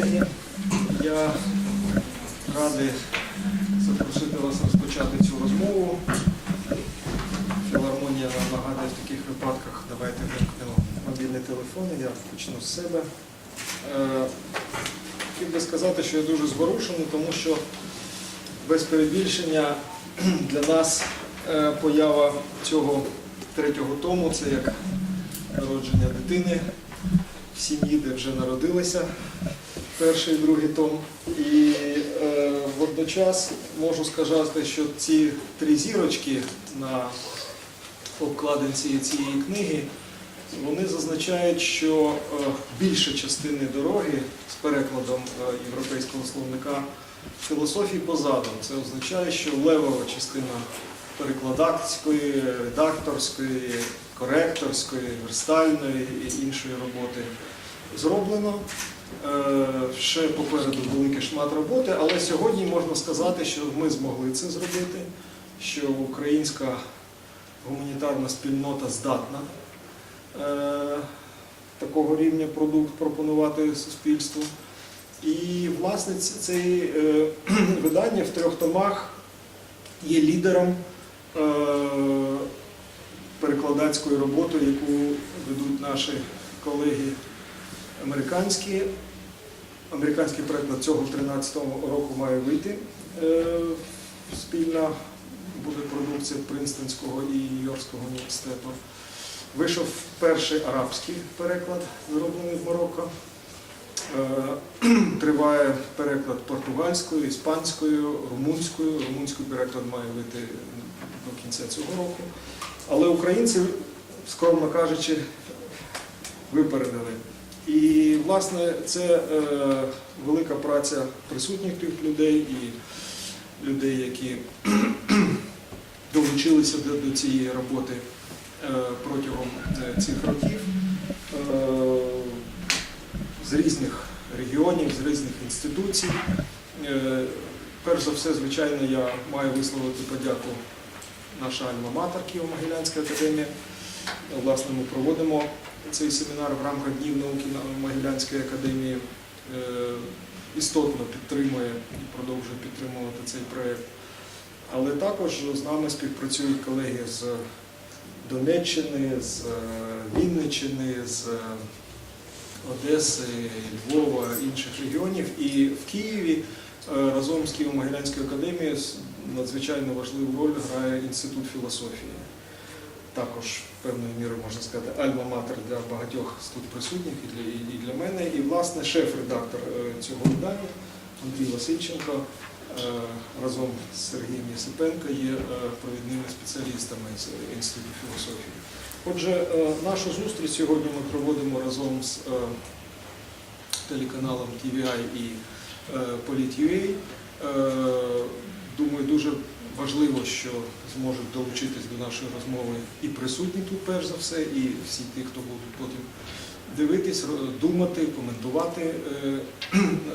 колеги. Я радий запросити вас розпочати цю розмову. Філармонія нам нагадує в таких випадках. Давайте вимкнемо мобільні телефони. Я почну з себе. Е, Хотів би сказати, що я дуже зворушений, тому що без перебільшення для нас е, поява цього третього тому це як народження дитини в сім'ї, де вже народилися перший і другий том. І е, водночас можу сказати, що ці три зірочки на обкладинці цієї книги вони зазначають, що е, більша частина дороги з перекладом е, європейського словника філософії позаду. Це означає, що левова частина перекладацької, редакторської, коректорської, верстальної і іншої роботи зроблено. Е, Ще попереду великий шмат роботи, але сьогодні можна сказати, що ми змогли це зробити, що українська гуманітарна спільнота здатна е, такого рівня продукт пропонувати суспільству. І, власне, це е, видання в трьох томах є лідером перекладацької роботи, яку ведуть наші колеги американські. Американський переклад цього 13 року має вийти. Е, Спільна буде продукція Принстонського і Нью-Йоркського університету. Вийшов перший арабський переклад, зроблений в Марокко. Е, Триває переклад португальською, іспанською, румунською. Румунський переклад має вийти до кінця цього року. Але українці, скромно кажучи, випередили. І, власне, це е, велика праця присутніх тут людей і людей, які долучилися до, до цієї роботи е, протягом е, цих років е, з різних регіонів, з різних інституцій. Е, перш за все, звичайно, я маю висловити подяку наша Альма-Матер Києво-Могилянська академія. Власне, ми проводимо цей семінар в рамках Днів науки Могилянської академії. Е, Істотно підтримує і продовжує підтримувати цей проєкт. Але також з нами співпрацюють колеги з Донеччини, з е, Вінниччини, з е, Одеси, Львова, інших регіонів. І в Києві разом з Києво-Могилянською академією надзвичайно важливу роль грає Інститут філософії. Також певною мірою можна сказати альма-матер для багатьох з тут присутніх і для, і для мене. І, власне, шеф-редактор е, цього видання Андрій Васильченко е, разом з Сергієм Єсипенко є е, провідними спеціалістами з Інституту філософії. Отже, нашу зустріч сьогодні ми проводимо разом з телеканалом TVI і Polit.ua. Думаю, дуже важливо, що зможуть долучитись до нашої розмови і присутні тут, перш за все, і всі ті, хто будуть потім дивитись, думати, коментувати е,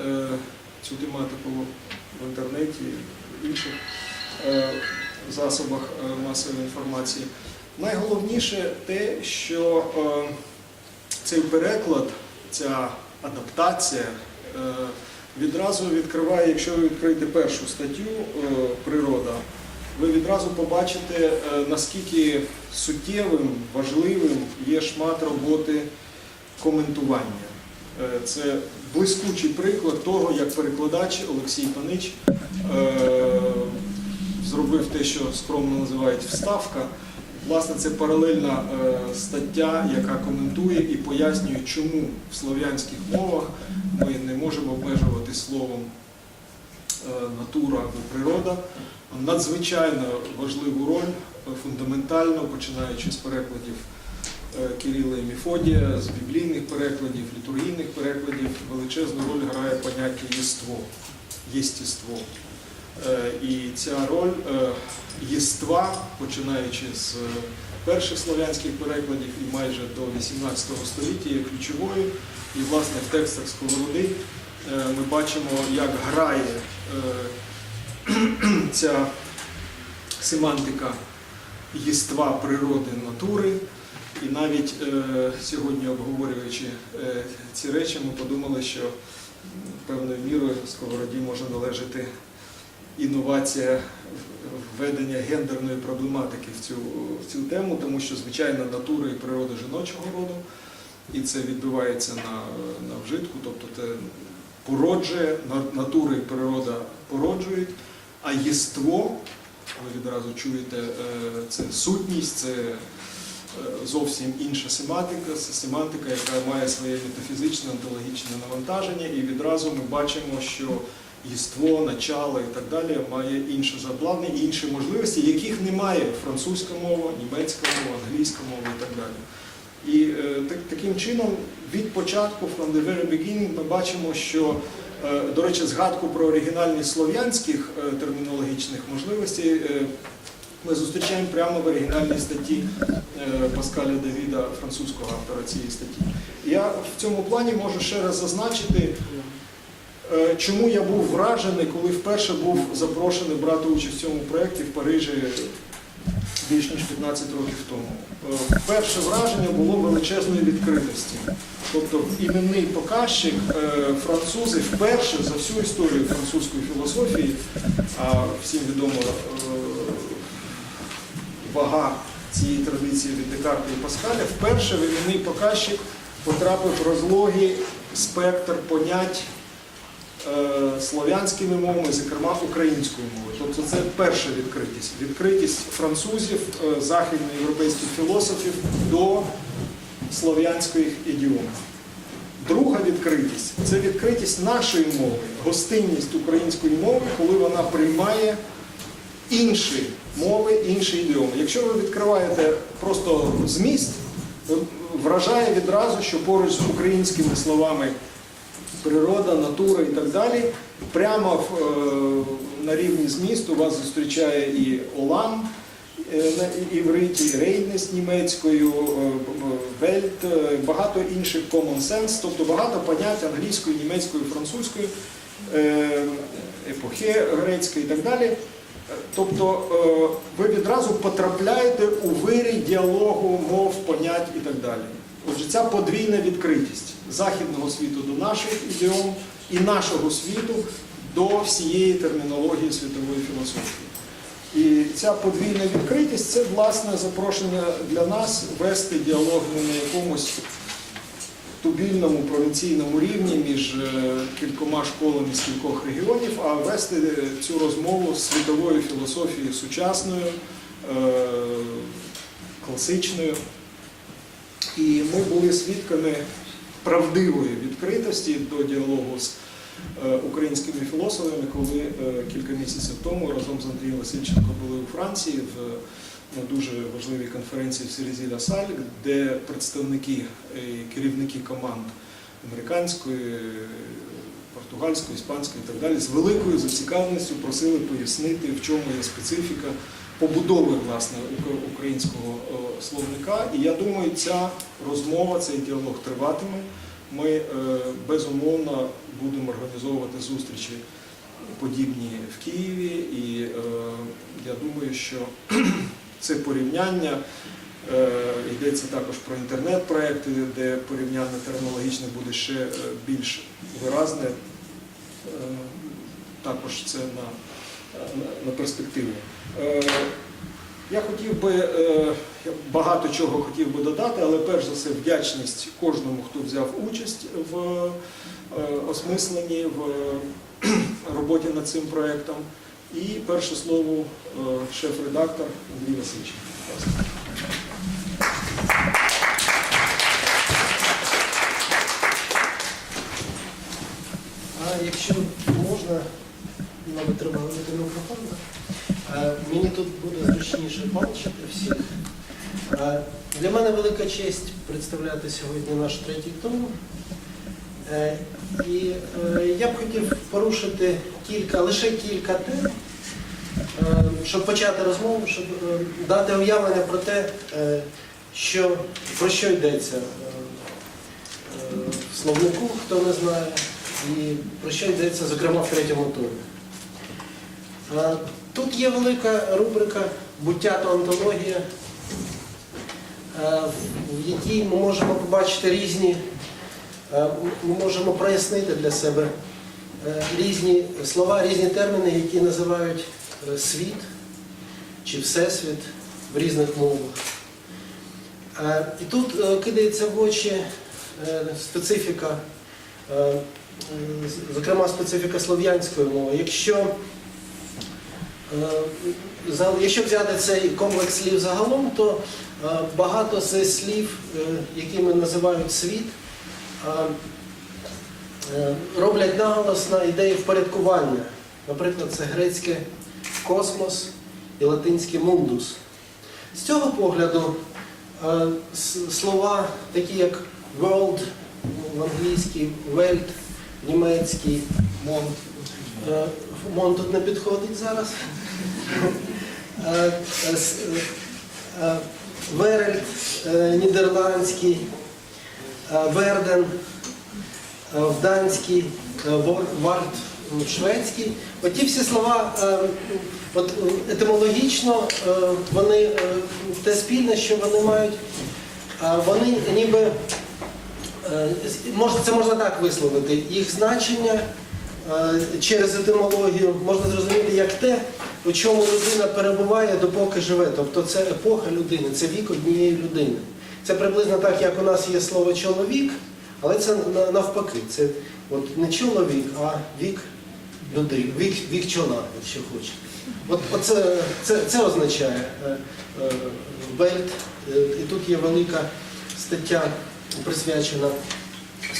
е, цю тематику в інтернеті, в інших е, засобах масової інформації. Найголовніше те, що цей переклад, ця адаптація відразу відкриває, якщо ви відкриєте першу статтю Природа, ви відразу побачите, е, наскільки суттєвим, важливим є шмат роботи коментування. Е, Це блискучий приклад того, як перекладач Олексій Панич е, зробив те, що скромно називають вставка. Власне, це паралельна стаття, яка коментує і пояснює, чому в слов'янських мовах ми не можемо обмежувати словом натура або природа. Надзвичайно важливу роль, е, фундаментально, починаючи з перекладів е, Кирила і Мефодія, з біблійних перекладів, літургійних перекладів, величезну роль грає поняття єство, єстіство. Е, І ця роль е, єства, починаючи з е, перших слов'янських перекладів і майже до 18 століття, є ключовою. І, власне, в текстах Сковороди е, ми бачимо, як грає е, ця семантика єства природи натури. І навіть е, сьогодні, обговорюючи е, ці речі, ми подумали, що певною мірою сковороді може належати інновація введення гендерної проблематики в цю, в цю тему, тому що звичайно натура і природа жіночого роду, і це відбувається на, на вжитку, тобто це породжує, натура і природа породжують, а єство, ви відразу чуєте, е, це сутність, це е, зовсім інша семантика, семантика, яка має своє метафізичне, онтологічне навантаження, і відразу ми бачимо, що єство, начало і так далі має інше забладнення, і інші можливості, яких немає французька мова, німецька мова, англійська мова і так далі. І е, так, таким чином від початку, from the very beginning, ми бачимо, що, е, до речі, згадку про оригінальність слов'янських е, термінологічних можливостей е, ми зустрічаємо прямо в оригінальній статті Паскаля Давіда, французького автора цієї статті. Я в цьому плані можу ще раз зазначити, чому я був вражений, коли вперше був запрошений брати участь в цьому проєкті в Парижі більш ніж 15 років тому. Е, Перше враження було величезної відкритості. Тобто іменний показчик е, французи вперше за всю історію французької філософії, а всім відомо е, вага цієї традиції від Декарта і Паскаля, вперше в іменний показчик потрапив розлогий спектр понять слов'янськими мовами, зокрема українською мовою. Тобто це перша відкритість. Відкритість французів, е, західноєвропейських філософів до слов'янської ідіоми. Друга відкритість це відкритість нашої мови, гостинність української мови, коли вона приймає інші мови, інші ідіоми. Якщо ви відкриваєте просто зміст, вражає відразу, що поруч з українськими словами природа, натура і так далі, прямо е, на рівні змісту вас зустрічає і Олам е, на івриті, і рейдність німецькою, е, вельт, багато інших common sense, тобто багато понять англійською, німецькою, французькою, е, епохе грецької і так далі. Тобто ви відразу потрапляєте у вирій діалогу мов, понять і так далі. Отже, ця подвійна відкритість західного світу до наших ідеом і нашого світу до всієї термінології світової філософії. І ця подвійна відкритість це власне запрошення для нас вести діалог не на якомусь тубільному провінційному рівні між е, кількома школами з кількох регіонів, а вести цю розмову з світовою філософією сучасною, е, класичною. І ми були свідками правдивої відкритості до діалогу з е, українськими філософами, коли е, кілька місяців тому разом з Андрієм Васильченко були у Франції в на дуже важливій конференції в Серезі Ла Саль, де представники і керівники команд американської, португальської, іспанської і так далі з великою зацікавленістю просили пояснити, в чому є специфіка побудови власне українського е, словника. І я думаю, ця розмова, цей діалог триватиме. Ми е, безумовно будемо організовувати зустрічі подібні в Києві, і е, я думаю, що це порівняння. Йдеться також про інтернет-проекти, де порівняння термінологічне буде ще більш виразне. Також це на, на, перспективу. Е, Я хотів би е, багато чого хотів би додати, але перш за все вдячність кожному, хто взяв участь в е, осмисленні, в роботі над цим проєктом. І перше слово шеф-редактор Андрій Васильович. Якщо можна, мабуть, треба говорити мікрофон. Мені тут буде зручніше бачити всіх. Е, Для мене велика честь представляти сьогодні наш третій том. Е, І е, я б хотів порушити кілька, лише кілька тем, щоб почати розмову, щоб дати уявлення про те, що, про що йдеться в словнику, хто не знає, і про що йдеться, зокрема, в третьому турі. Тут є велика рубрика буття та онтологія. в якій ми можемо побачити різні, ми можемо прояснити для себе різні слова, різні терміни, які називають е, світ чи всесвіт в різних мовах. І тут е, кидається в очі е, специфіка, зокрема специфіка слов'янської мови. Якщо, якщо взяти цей комплекс слів загалом, то е, багато з слів, е, якими називають світ, е, е, роблять наголос на ідеї впорядкування. Наприклад, це грецьке космос і латинське мундус. З цього погляду е, слова, такі як world в англійській, welt, в німецькій, мон. Е, Мон тут не підходить зараз. Е, е, нідерландський, е, Верден, е, е, Варт в шведській. Оті всі слова от, етимологічно вони те спільне, що вони мають, вони ніби це можна так висловити. Їх значення через етимологію можна зрозуміти як те, у чому людина перебуває допоки живе. Тобто це епоха людини, це вік однієї людини. Це приблизно так, як у нас є слово чоловік, але це навпаки. Це от не чоловік, а вік людини, вік, вік чола, якщо хочете. От, оце, це, це означає е, е, Вельт, е, і тут є велика стаття присвячена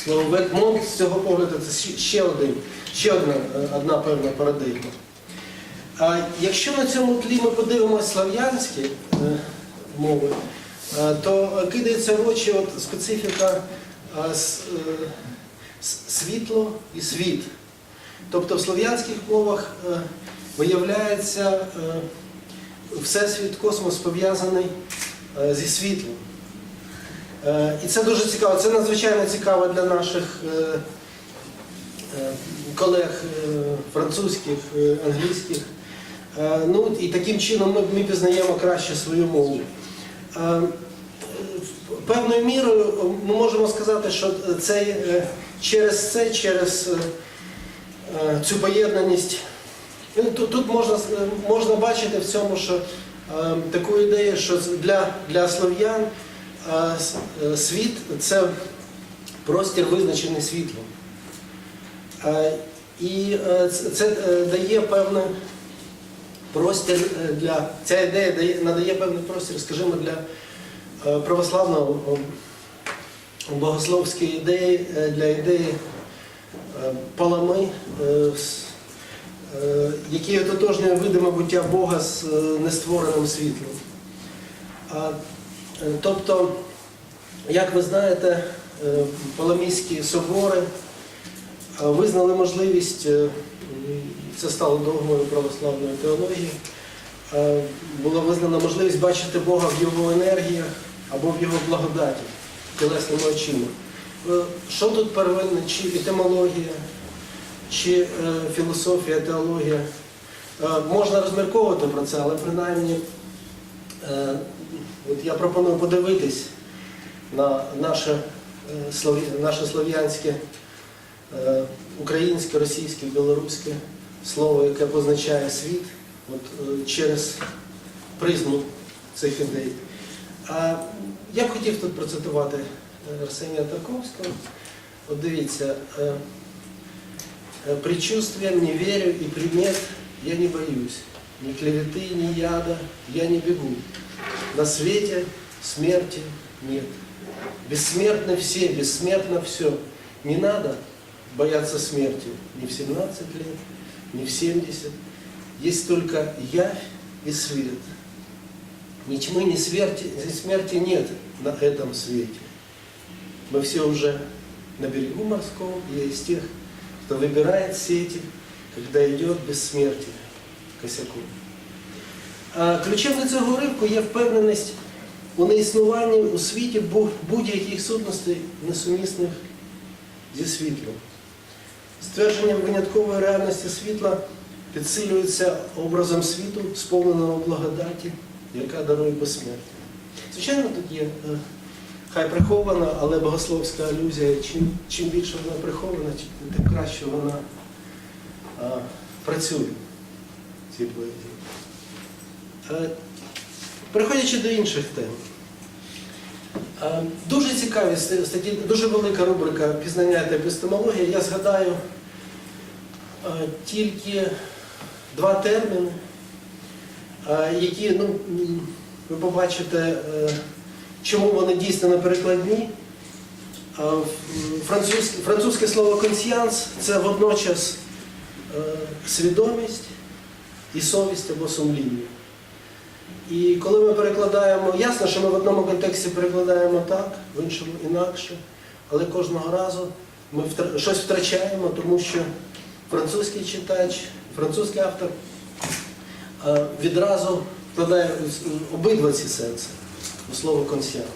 слову Вельт. Монт з цього погляду це ще- один, ще одна, е, одна певна парадигма. А якщо на цьому тлі ми подивимося слав'янські е, мови, е, то кидається в очі от специфіка е, світло і світ. Тобто в слов'янських мовах виявляється всесвіт, космос пов'язаний зі світлом. І це дуже цікаво. Це надзвичайно цікаво для наших колег французьких, англійських. Е, Ну і таким чином ми, ми пізнаємо краще свою мову. Е, Певною мірою ми можемо сказати, що це е, через це, через е, е, цю поєднаність. Тут, можна, можна бачити в цьому, що е, таку ідею, що для, для слов'ян е, е, світ це простір визначений світлом. Е, І е, це, е, дає певний простір е, для ця ідея дає, надає певний простір, скажімо, для е, православного богословської ідеї, е, для ідеї палами, е, ототожнює видиме буття Бога з нествореним світлом. Тобто, як ви знаєте, Паламійські собори визнали можливість, це стало догмою православної теології, е, була визнана можливість бачити Бога в його енергіях або в його благодаті тілесними очима. Е, Що тут первинне, чи етимологія, чи е, філософія, теологія? Можна розмірковувати про це, але принаймні от я пропоную подивитись на наше, наше слов'янське, українське, російське, білоруське слово, яке позначає світ от, е, через призму цих ідей. А я б хотів тут процитувати е, Арсенія Тарковського. От дивіться, е, е, «Предчувствиям не верю и примет я не боюсь, ни клеветы, ни яда я не бегу. На свете смерти нет. Бессмертны все, бессмертно все. Не надо бояться смерти ни в 17 лет, ни в 70. Есть только явь и свет. Ни тьмы, ни смерти, ни смерти нет на этом свете. Мы все уже на берегу морском, и я из тех, кто выбирает сети, когда йде безсмертя косяком. А ключем до цього уривку є впевненість у неіснуванні у світі бу- будь-яких сутностей, несумісних зі світлом. Ствердження виняткової реальності світла підсилюється образом світу, сповненого благодаті, яка дарує безсмертя. Звичайно, тут є е, хай прихована, але богословська алюзія. Чим, чим більше вона прихована, тим- краще вона е, працює в цій поезії. Е, Переходячи до інших тем. Дуже цікаві статті, дуже велика рубрика пізнання та епістемологія. Я згадаю тільки два терміни, е, які, ну, ви побачите, е, чому вони дійсно перекладні. Е, Французьке, французьке слово консіанс це водночас е, свідомість і совість або сумління. І коли ми перекладаємо, ясно, що ми в одному контексті перекладаємо так, в іншому інакше, але кожного разу ми втр- щось втрачаємо, тому що французький читач, французький автор відразу вкладає обидва ці сенси у слово консіанс.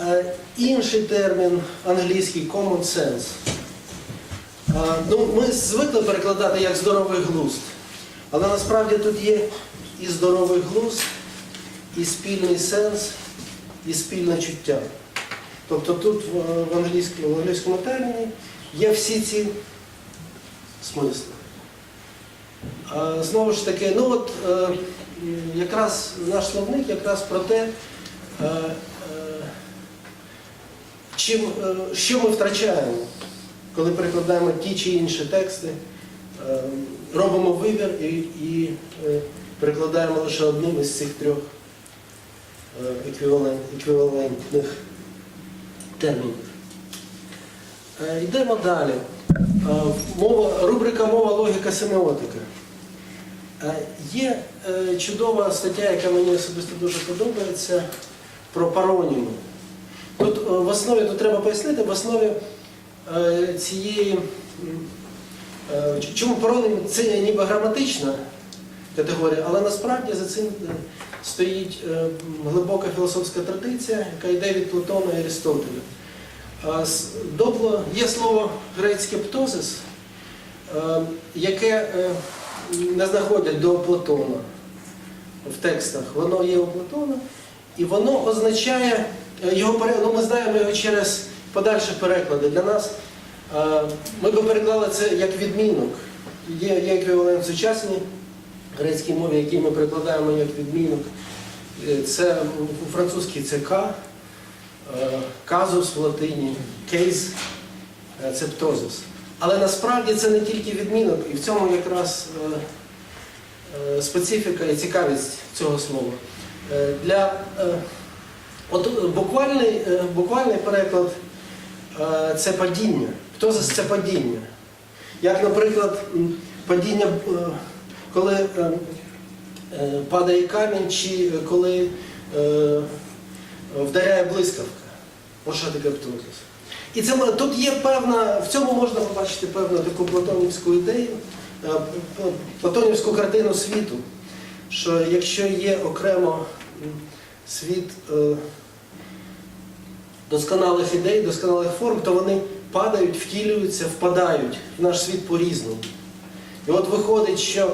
Е, Інший термін англійський common sense. Е, Ну, ми звикли перекладати як здоровий глузд, але насправді тут є і здоровий глузд, і спільний сенс, і спільне чуття. Тобто тут в англійському, в англійському терміні є всі ці смисли. Знову ж таки, ну от е, якраз наш словник якраз про те, е, е, чим, що ми втрачаємо, коли перекладаємо ті чи інші тексти, робимо вибір і, і перекладаємо лише одним із цих трьох еквівалент, еквівалентних термінів. Йдемо далі. Е, Мова, рубрика Мова, логіка, семіотика. Е, Є е, чудова стаття, яка мені особисто дуже подобається, про пароніми. Тут в основі, тут треба пояснити, в основі цієї, чому паронім це ніби граматична категорія, але насправді за цим стоїть глибока філософська традиція, яка йде від Платона і Аристотеля. А з- До, пла- є слово грецьке птозис, е, яке е, не знаходять до Платона в текстах. Воно є у Платона, і воно означає е, його ну, ми знаємо його через подальші переклади. Для нас ми би переклали це як відмінок. Є, еквівалент в сучасній грецькій мові, який ми перекладаємо як відмінок. Це у французькій це К, казус в латині, кейс е, це птозис. Але насправді це не тільки відмінок, і в цьому якраз е, е, специфіка і цікавість цього слова. Е, Для, е, от е, буквальний, е, буквальний переклад е, це падіння. Птозис це падіння. Як, наприклад, падіння, е, коли е, е, падає камінь, чи коли е, вдаряє блискавка. Ось що таке птозис. І це тут є певна, в цьому можна побачити певну таку платонівську ідею, е, платонівську картину світу, що якщо є окремо світ е, досконалих ідей, досконалих форм, то вони падають, втілюються, впадають в наш світ по-різному. І от виходить, що,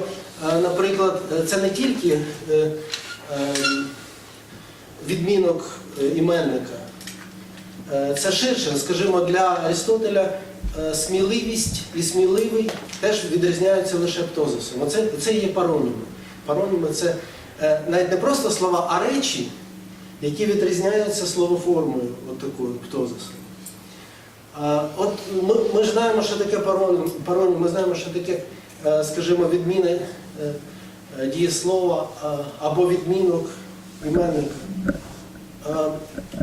е, наприклад, е, це не тільки е, е, відмінок е, іменника, Е, це ширше, скажімо, для Аристотеля е, сміливість і сміливий теж відрізняються лише птозисом. Оце, це є пароніми. Пароніми це навіть не просто слова, а речі, які відрізняються словоформою, от такою птозисом. От ми, ми ж знаємо, що таке паронім, паронім, ми знаємо, що таке, скажімо, відміна е, дієслова або відмінок іменника. Е,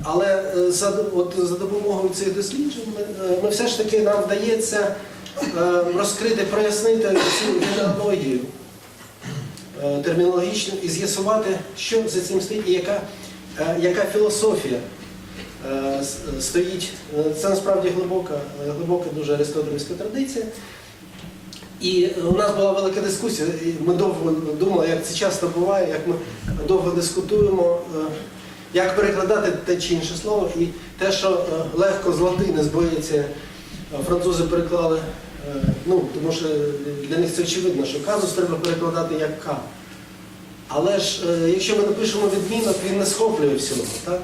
Але е, за, от, за допомогою цих досліджень ми, е, ми все ж таки нам вдається розкрити, прояснити цю генеалогію термінологічну і з'ясувати, що за цим стоїть і яка, яка філософія стоїть. Це насправді глибока, глибока дуже аристотелівська традиція. І у нас була велика дискусія, і ми довго думали, як це часто буває, як ми довго дискутуємо, е, як перекладати те чи інше слово. І те, що е, легко з латини збоїться, е, французи переклали, ну, тому що для них це очевидно, що казус треба перекладати як К. Але ж якщо ми напишемо відмінок, він не схоплює всього, так?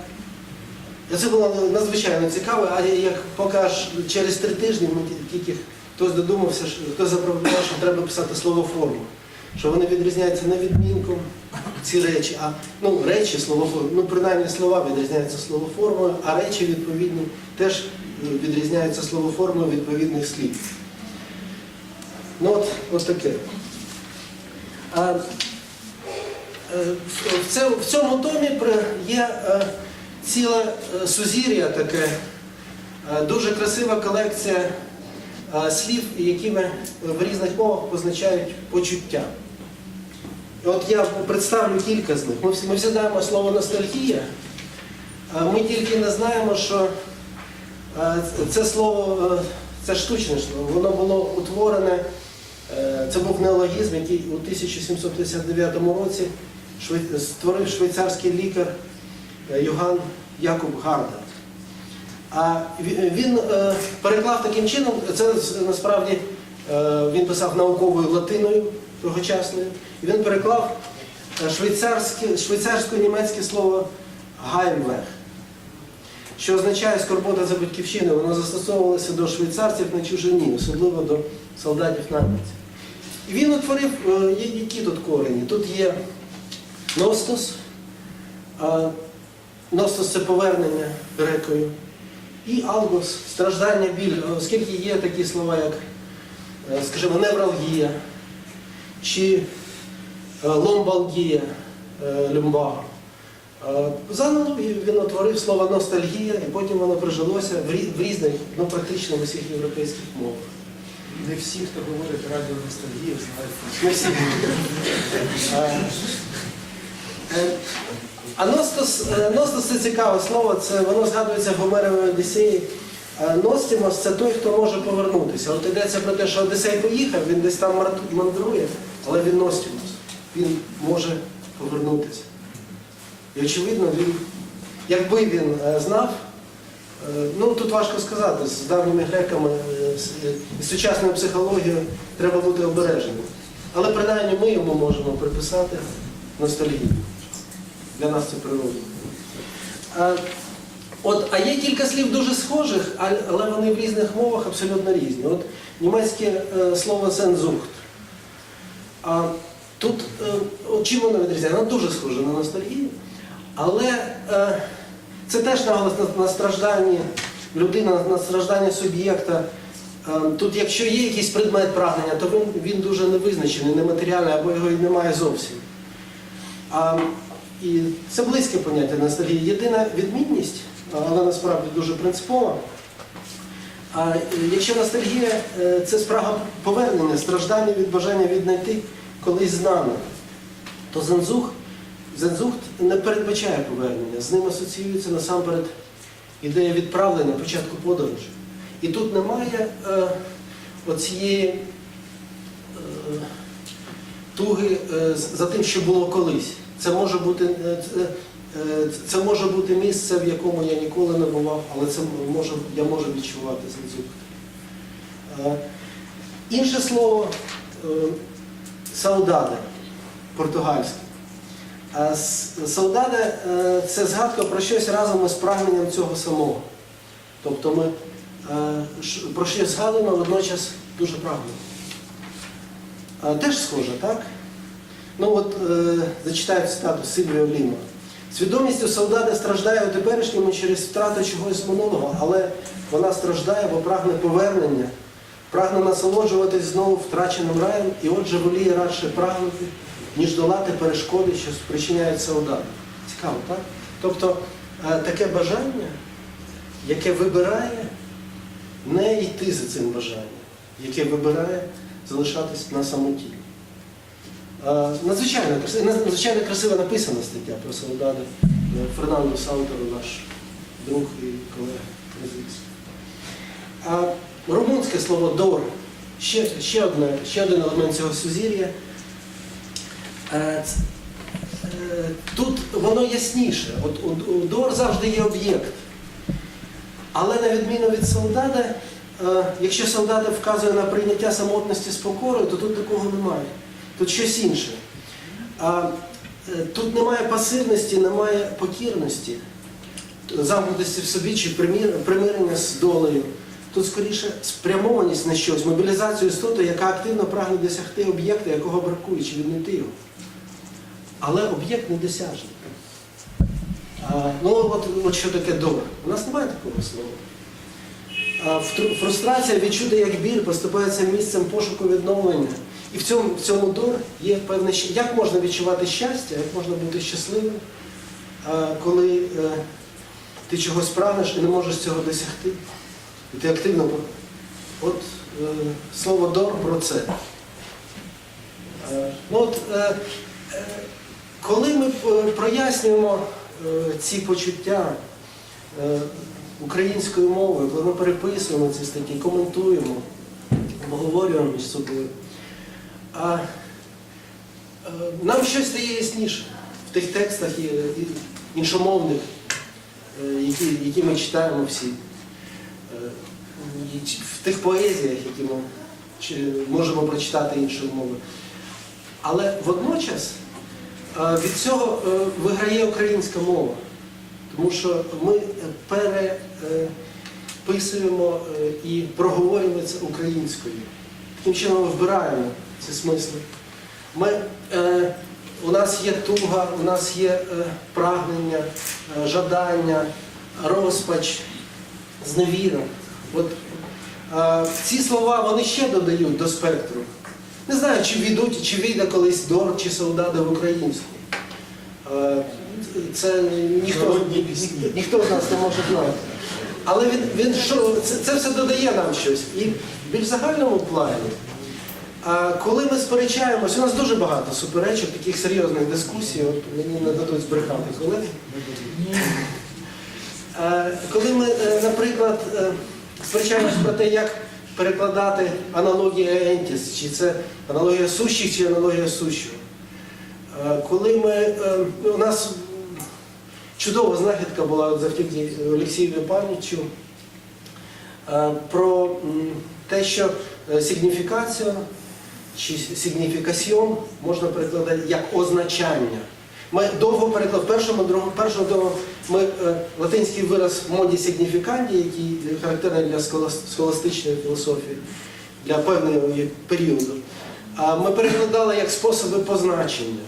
Це було надзвичайно цікаво, а як покаж через три тижні ми ті- тільки хтось додумався, хтось запропонував, що треба писати слово форму, що вони відрізняються не відмінком, ці речі, а ну, речі словоформою, ну принаймні слова відрізняються словоформою, а речі відповідно теж е, відрізняються словоформою відповідних слів. Ну от, от таке. А, це- в цьому томі є е, ціле е, сузір'я таке, дуже красива колекція слів, якими в різних мовах позначають почуття. От я представлю кілька з них. Ми всі, ми всі знаємо слово ностальгія. Ми тільки не знаємо, що це слово, е, це штучне слово, воно було утворене, е, це був неологізм, який у 1759 році створив швейцарський лікар е, Йоганн Якуб Гарда. А він е, переклав таким чином, це насправді е, він писав науковою латиною тогочасною, і він переклав е, швейцарсько-німецьке слово «Heimweg», що означає скорбота за батьківщину. Воно застосовувалося до швейцарців на чужині, особливо до солдатів найманців. І він утворив, е, які тут корені. Тут є ностос, ностос це повернення грекою. І алгос, страждання біль, оскільки є такі слова, як, е, скажімо, невралгія чи е, ломбалгія, е, люмбага. Е, За аналогією він утворив слово ностальгія, і потім воно прижилося в в різних, ну практично в усіх європейських мовах. Не всі, хто говорить радіо ностальгія, знають. Не всі. А ностос, е, ностос це цікаве слово, це воно згадується в Гомеровій Одіссеї. Е, Ностімос це той, хто може повернутися. От йдеться про те, що Одіссей поїхав, він десь там мандрує, але він Ностімос. Він може повернутися. І очевидно, він, якби він е, знав, ну тут важко сказати, з давніми греками, з сучасною психологією треба бути обережним. Але принаймні ми йому можемо приписати ностальгію. Для нас це природно. А, от, а є кілька слів дуже схожих, але вони в різних мовах абсолютно різні. От німецьке е, слово «сензухт». А тут е, от чим воно відрізняється? Воно дуже схоже на ностальгію, але е, це теж наголос на, на стражданні людини, на стражданні суб'єкта. Е, Тут, якщо є якийсь предмет прагнення, то він, він дуже невизначений, нематеріальний або його і немає зовсім. А, і це близьке поняття ностальгії. Єдина відмінність, але насправді дуже принципова. А е, якщо ностальгія е, це спрага повернення, страждання від бажання віднайти колись знане, то зензух, зензухт не передбачає повернення. З ним асоціюється насамперед ідея відправлення, початку подорожі. І тут немає е, оцієї е, туги е, за тим, що було колись. Це може бути, е, це, е, це може бути місце, в якому я ніколи не бував, але це може, я можу відчувати. Е, Інше слово е, саудаде, португальське. Саудаде е, це згадка про щось разом із прагненням цього самого. Тобто ми е, про щось згадуємо, водночас дуже прагнемо. Теж схоже, так? Ну от е, зачитаю цитату Сильвіо Ліма. Свідомістю солдата страждає у теперішньому через втрату чогось минулого, але вона страждає, бо прагне повернення, прагне насолоджуватись знову втраченим раєм і отже воліє радше прагнути, ніж долати перешкоди, що спричиняють солдат. Цікаво, так? Тобто е, таке бажання, яке вибирає не йти за цим бажанням, яке вибирає залишатись на самоті. Е, Надзвичайно красиво, надзвичайно красиво написана стаття про солдади Фернандо Саутеро, наш друг і колега. А румунське слово дор, ще, ще, одне, ще один елемент цього сузір'я. Е, е, Тут воно ясніше. От у- у дор завжди є об'єкт. Але на відміну від солдата, е, якщо солдата вказує на прийняття самотності з покорою, то тут такого немає. Тут щось інше. А е, тут немає пасивності, немає покірності, замкнутості в собі чи примирення з долею. Тут скоріше спрямованість на щось, мобілізацію істоти, яка активно прагне досягти об'єкта, якого бракує, чи віднайти його. Але об'єкт недосяжний. А, ну, от, от що таке долар? У нас немає такого слова. А, фрустрація відчути як біль поступається місцем пошуку відновлення. І в цьому, в цьому дор є певне щ- Як можна відчувати щастя, як можна бути щасливим, коли е, ти чогось прагнеш і не можеш цього досягти. І ти активно. От е, слово дор про це. Е, ну, от, е, е, коли ми е, прояснюємо е, ці почуття е, українською мовою, коли ми переписуємо ці статті, коментуємо, обговорюємо між собою, а, е, нам щось стає ясніше в тих текстах іншомовних, е, які, які ми читаємо всі, е, в тих поезіях, які ми можемо прочитати іншою мовою. Але водночас від цього виграє українська мова, тому що ми переписуємо і проговорюємо це українською. Таким чином ми вбираємо ці смисли. Ми, е, у нас є туга, у нас є е, прагнення, е, жадання, розпач, зневіра. От, е, ці слова вони ще додають до спектру. Не знаю, чи війдуть, чи війде колись Дор чи Солдати в українську. Е, Це ніхто, ніхто з нас не може знати. Але він, він що, це, це все додає нам щось. І в більш загальному плані, коли ми сперечаємось, у нас дуже багато суперечок, таких серйозних дискусій, от мені не дадуть збрехати колеги. Е, Коли ми, е, наприклад, е, сперечаємось про те, як перекладати аналогія ентіс, чи це аналогія сущих, чи аналогія сущого. Е, Коли ми, е, у нас чудова знахідка була завдяки пам'ятчу е, про те, що сигніфікація чи сигніфікаціон можна перекладати як означання. Ми довго переклад першому, другому, першому, другому ми е, латинський вираз моді сигніфіканді, який характерний для схолас- схоластичної філософії, для певного періоду. А ми перекладали як способи позначення.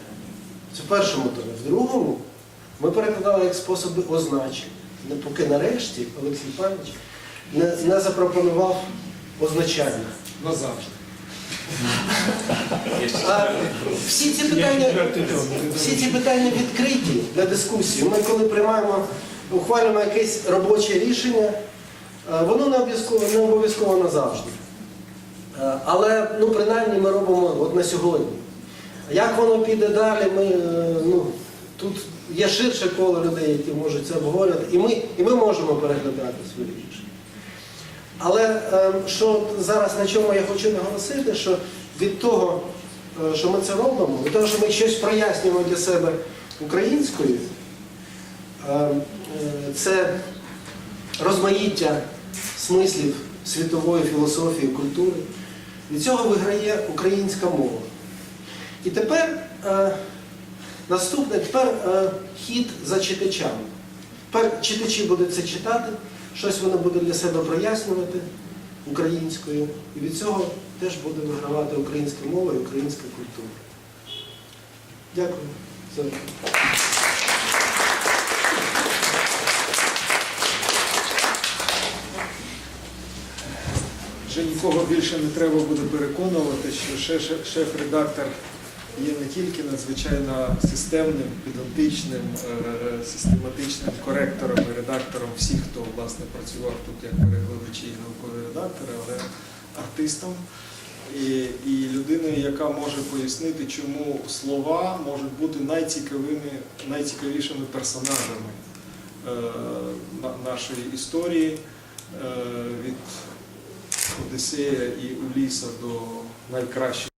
Це в першому томі. В другому ми перекладали як способи означення. Поки нарешті Олексій Павлович не, не запропонував означання. Назавжди. А всі ці питання, всі ці питання відкриті для дискусії. Ми коли приймаємо, ухвалюємо якесь робоче рішення, е, воно не обов'язково не обов'язково назавжди. Е, Але ну, принаймні ми робимо от на сьогодні. Як воно піде далі, ми, е, ну, тут є ширше коло людей, які можуть це обговорювати, і ми, і ми можемо переглядати свої рішення. Але е, що зараз на чому я хочу наголосити, що від того, е, що ми це робимо, від того, що ми щось прояснюємо для себе українською, е, е, це розмаїття смислів світової філософії, культури. Від цього виграє українська мова. І тепер е, наступне, тепер хід за читачами. Тепер читачі будуть це читати, щось вони будуть для себе прояснювати українською. І від цього теж буде вигравати українська мова і українська культура. Дякую. за. Вже нікого більше не треба буде переконувати, що шеф- шеф-редактор є не тільки надзвичайно системним, педантичним, е, систематичним коректором і редактором всіх, хто власне працював тут як перекладачі і наукові редактори, але артистом. І, і людиною, яка може пояснити, чому слова можуть бути найцікавими, найцікавішими персонажами е, нашої історії е, від Одіссея і Уліса до найкращих.